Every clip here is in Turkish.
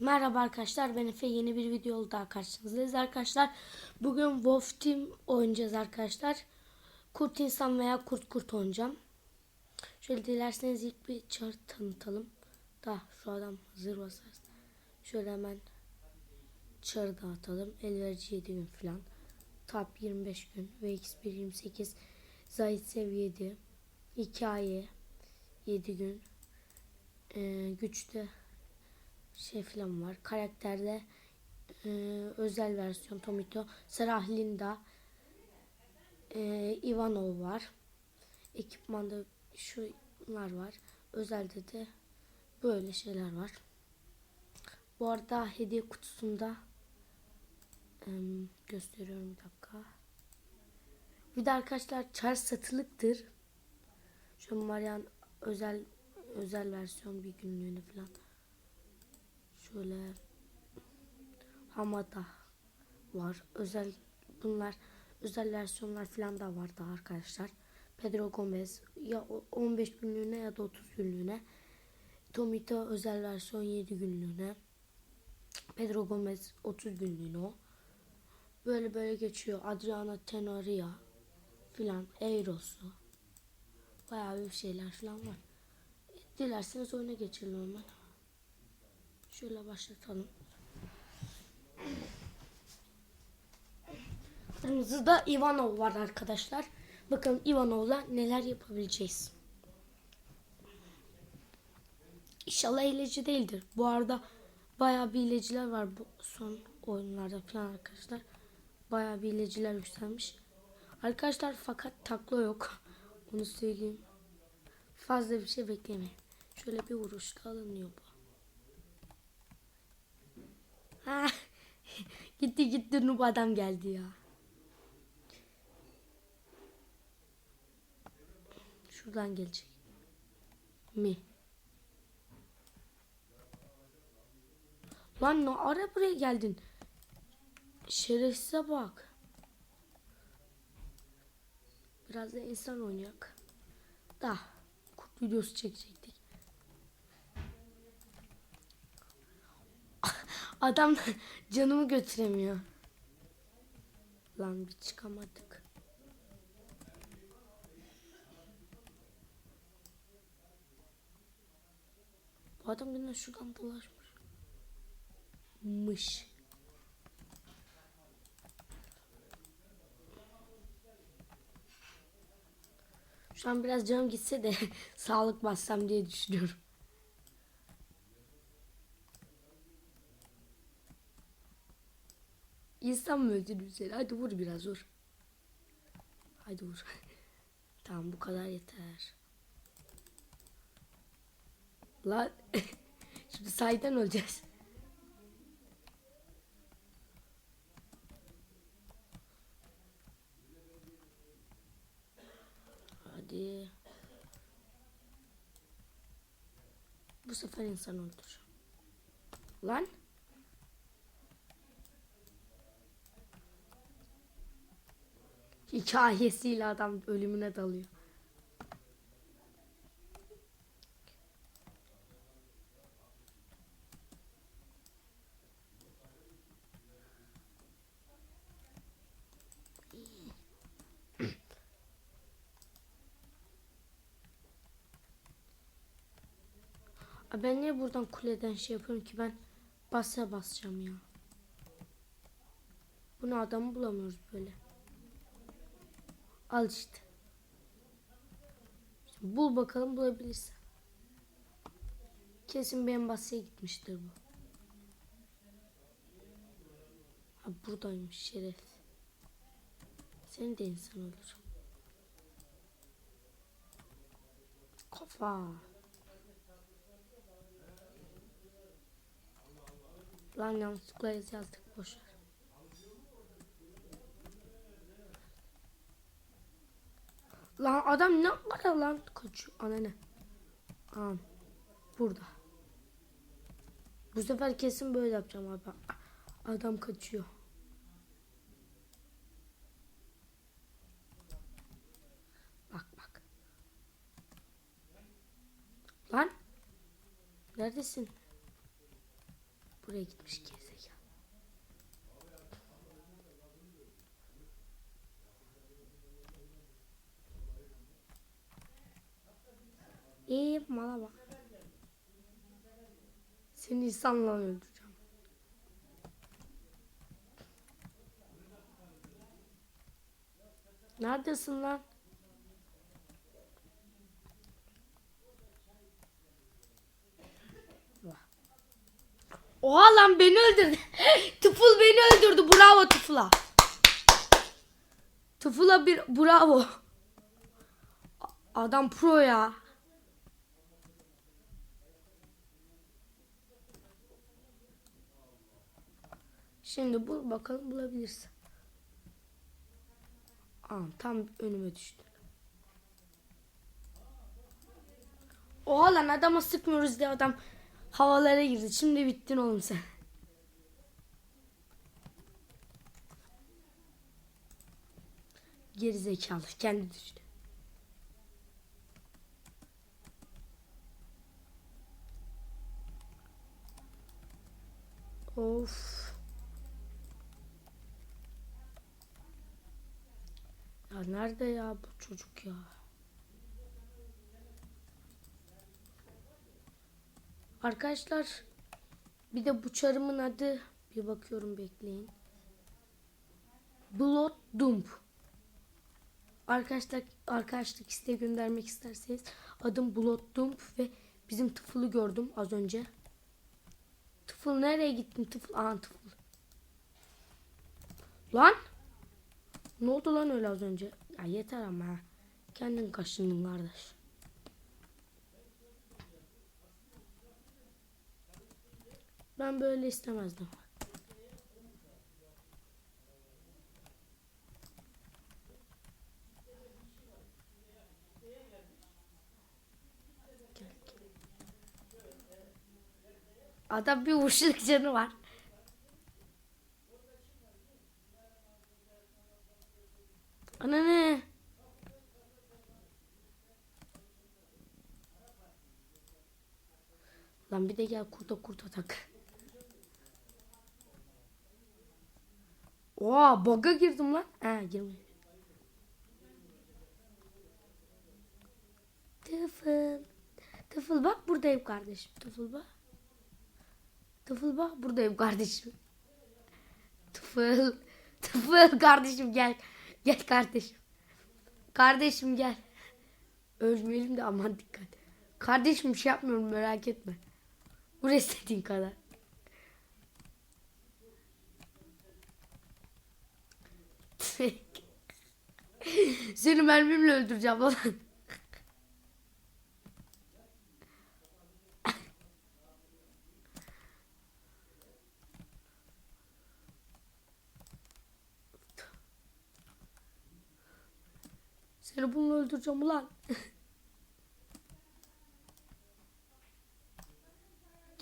Merhaba arkadaşlar ben Efe yeni bir video daha karşınızdayız arkadaşlar. Bugün Wolf Team oynayacağız arkadaşlar. Kurt insan veya kurt kurt oynayacağım. Şöyle dilerseniz ilk bir chart tanıtalım. Da şu adam hazır basarsa. Şöyle hemen çarı dağıtalım. Elverici 7 gün falan. Tap 25 gün. VX1 28. Zayit seviye 7. Hikaye 7 gün. Ee, güçte şey falan var. Karakterde e, özel versiyon Tomito, Sarah Linda, e, Ivanov var. Ekipmanda şunlar var. Özelde de böyle şeyler var. Bu arada hediye kutusunda e, gösteriyorum bir dakika. Bir de arkadaşlar çar satılıktır. Şu Marian özel özel versiyon bir günlüğüne falan. Şöyle Hamada var. Özel bunlar özel versiyonlar falan da var daha arkadaşlar. Pedro Gomez ya o- 15 günlüğüne ya da 30 günlüğüne. Tomita özel versiyon 7 günlüğüne. Pedro Gomez 30 günlüğüne o. Böyle böyle geçiyor. Adriana Tenoria filan. Eiros'u. Bayağı bir şeyler falan var. Dilerseniz oyuna geçelim hemen. Şöyle başlatalım. Kırmızıda Ivanov var arkadaşlar. Bakalım Ivanov'la neler yapabileceğiz. İnşallah hileci değildir. Bu arada bayağı bir hileciler var bu son oyunlarda falan arkadaşlar. Bayağı bir hileciler yükselmiş. Arkadaşlar fakat takla yok. Onu söyleyeyim. Fazla bir şey beklemeyin. Şöyle bir vuruşta alınıyor bu. Gitti gitti noob adam geldi ya. Şuradan gelecek. Mi? Lan ne ara buraya geldin? Şerefsize bak. Biraz da insan oynayak. Da kurt videosu çekecektik. Adam canımı götüremiyor. Lan bir çıkamadık. Bu adam yine şuradan dolaşmış. Mış. Şu an biraz canım gitse de sağlık bassam diye düşünüyorum. İnsan mı öldürdü seni? Hadi vur biraz vur. Hadi vur. tamam bu kadar yeter. Lan şimdi sahiden öleceğiz. Hadi. Bu sefer insan öldüreceğim. Lan. Hikayesiyle adam ölümüne dalıyor. Ben niye buradan kuleden şey yapıyorum ki ben basa basacağım ya. Bunu adamı bulamıyoruz böyle. Al işte. Bul bakalım bulabilirsen. Kesin benim basaya gitmiştir bu. Ha buradaymış şeref. Seni de insan olur. Kafa. Lan yanlışlıkla yazdık boşver. Lan adam ne kadar lan kaçıyor. Ana ne? Aa, burada. Bu sefer kesin böyle yapacağım abi. Adam kaçıyor. Bak bak. Lan. Neredesin? Buraya gitmiş gerizekalı. İyi mala bak. Seni insanla öldüreceğim. Neredesin lan? Oha lan beni öldürdü. Tıfıl beni öldürdü. Bravo Tıfıl'a. Tıfıl'a bir bravo. Adam pro ya. Şimdi bul bakalım bulabilirsin. Aa, tam önüme düştü. Oha lan adama sıkmıyoruz diye adam havalara girdi. Şimdi bittin oğlum sen. Geri zekalı kendi düştü. Of. Ya nerede ya bu çocuk ya? Arkadaşlar bir de bu çarımın adı bir bakıyorum bekleyin. Blood Dump. Arkadaşlar arkadaşlık isteği göndermek isterseniz adım Blood Dump ve bizim tıfılı gördüm az önce. Tıfıl nereye gittin tıfıl? Aa tıfıl. Lan! Ne oldu lan öyle az önce? Ya yeter ama. Kendin kaşındın kardeş. Ben böyle istemezdim. Adam bir vuruşluk canı var. Ana ne? Lan bir de gel kurta kurta tak. Oha bug'a girdim lan. Ha girmedim. Tıfıl. Tıfıl bak buradayım kardeşim. Tıfıl bak. Tıfıl bak buradayım kardeşim. Tıfıl. Tıfıl kardeşim gel. Gel kardeşim. Kardeşim gel. Ölmeyelim de aman dikkat. Kardeşim bir şey yapmıyorum merak etme. Vur istediğin kadar. Seni mermimle öldüreceğim lan. Seni bununla öldüreceğim ulan.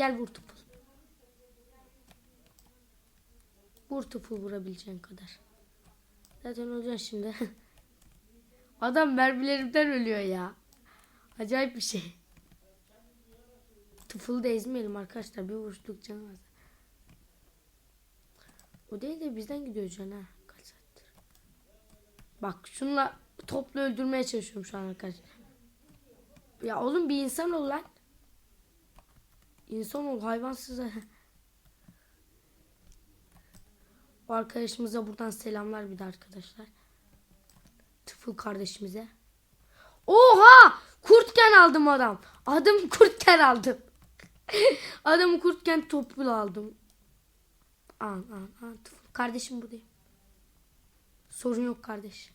Gel vur tupul. Vur tupul vurabileceğin kadar. Zaten öleceksin şimdi. Adam mermilerimden ölüyor ya. Acayip bir şey. Tıfılı da ezmeyelim arkadaşlar. Bir vuruşluk canı. O değil de bizden gidiyor can ha. Kaç saattir. Bak şunla topla öldürmeye çalışıyorum şu an arkadaşlar. Ya oğlum bir insan ol lan. İnsan ol hayvansız. O arkadaşımıza buradan selamlar bir de arkadaşlar. Tıfıl kardeşimize. Oha! Kurtken aldım adam. Adım kurtken aldım. Adamı kurtken toplu aldım. An an an tıfıl. Kardeşim buradayım. Sorun yok kardeş.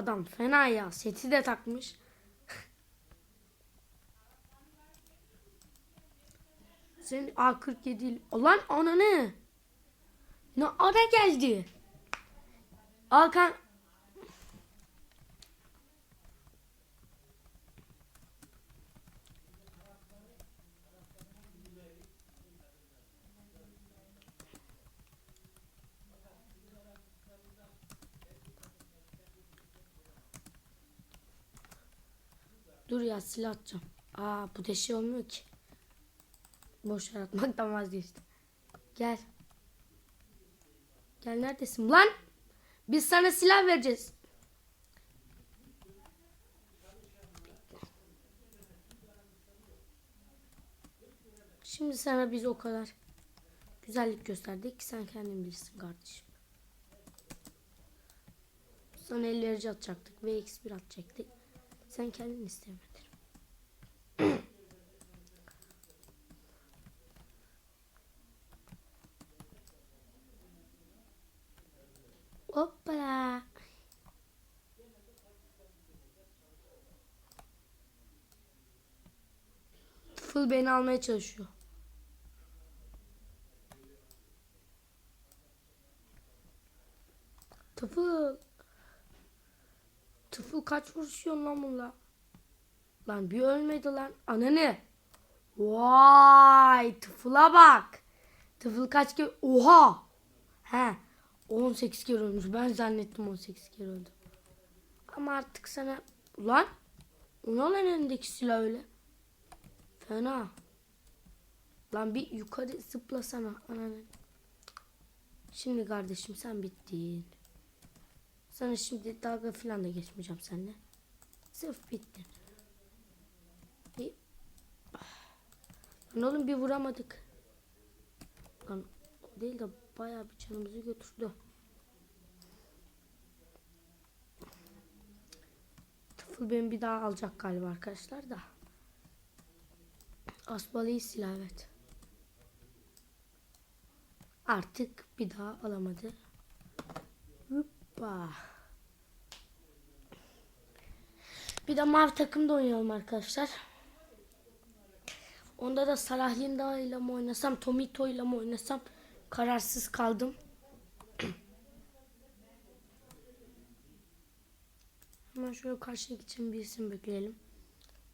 Adam fena ya. Seti de takmış. Senin A47 olan ana ne? Ne ara geldi? Alkan Dur ya silah atacağım. Aa bu da şey olmuyor ki. Boş ver atmaktan vazgeçtim. Gel. Gel neredesin lan? Biz sana silah vereceğiz. Şimdi sana biz o kadar güzellik gösterdik ki sen kendin bilirsin kardeşim. Sana ellerici atacaktık ve X1 atacaktık. Sen kendin istemedin. Hoppala. Full beni almaya çalışıyor. Tıfıl. Tıfıl kaç vuruşuyor lan bunlar? Lan bir ölmedi lan. Ana ne? Vay tıfıla bak. Tıfıl kaç kere? Oha. He. 18 kere ölmüş. Ben zannettim 18 kere öldü. Ama artık sana... Ulan. O ne lan elindeki silah öyle? Fena. Lan bir yukarı zıplasana. Ananı. Şimdi kardeşim sen bittin. Sana şimdi dalga falan da geçmeyeceğim seninle. Sırf bittin. Bir... Lan oğlum bir vuramadık. Lan değil de bayağı bir canımızı götürdü. Tıfıl beni bir daha alacak galiba arkadaşlar da. Asbalı'yı silah evet. Artık bir daha alamadı. Hoppa. Bir de mavi takımda oynayalım arkadaşlar. Onda da Salah Linda ile mi oynasam, Tomito ile mi oynasam kararsız kaldım. Hemen şöyle karşıya geçen bir isim bekleyelim.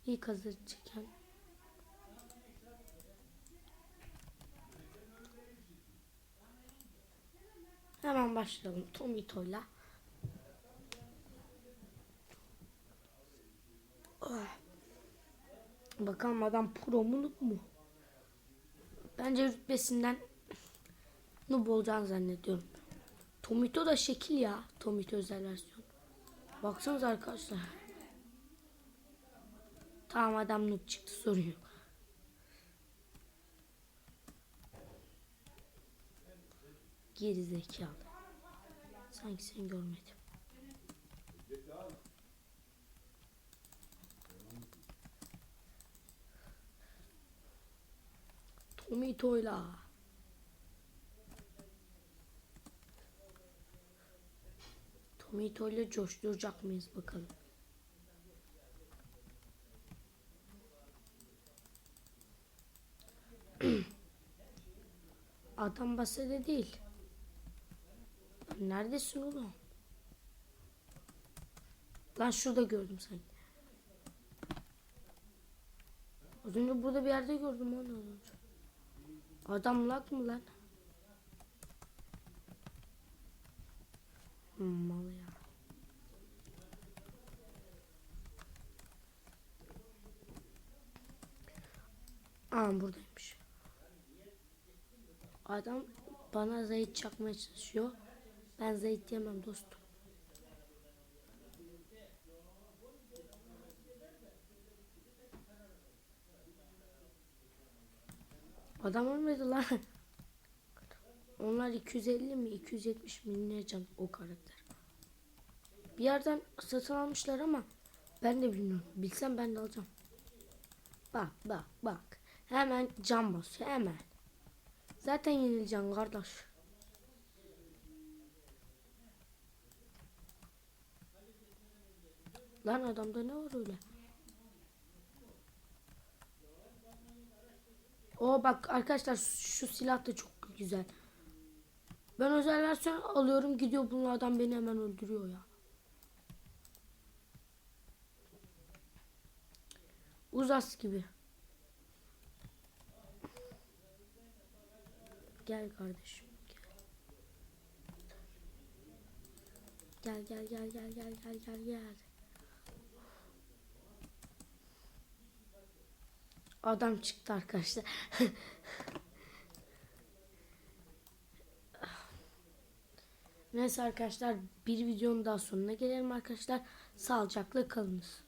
İlk hazır çeken. Hemen başlayalım Tomito'yla. Bakalım adam pro mu noob mu? Bence rütbesinden noob olacağını zannediyorum. Tomito da şekil ya. Tomito özel versiyon. Baksanıza arkadaşlar. Tamam adam noob çıktı sorun yok. Geri zekalı. Sanki sen görmedim. Tomito'yla. Tomito'yla coşturacak mıyız bakalım. Adam basede değil. Neredesin oğlum? Lan şurada gördüm seni. Az önce burada bir yerde gördüm onu az önce. Adam lag mı lan? Hmm, Mal ya. Aa buradaymış. Adam bana zayıf çakmaya çalışıyor. Ben zayıf yemem dostum. Adam ölmedi lan. Onlar 250 mi 270 mi ne can o karakter. Bir yerden satın almışlar ama ben de bilmiyorum. Bilsem ben de alacağım. Bak bak bak. Hemen can bas hemen. Zaten yenileceksin kardeş. Lan adamda ne var öyle? O bak arkadaşlar şu silah da çok güzel. Ben özel versiyon alıyorum gidiyor bunun adam beni hemen öldürüyor ya. Uzas gibi. Gel kardeşim. Gel gel gel gel gel gel gel gel. Adam çıktı arkadaşlar. Neyse arkadaşlar bir videonun daha sonuna gelelim arkadaşlar. Sağlıcakla kalınız.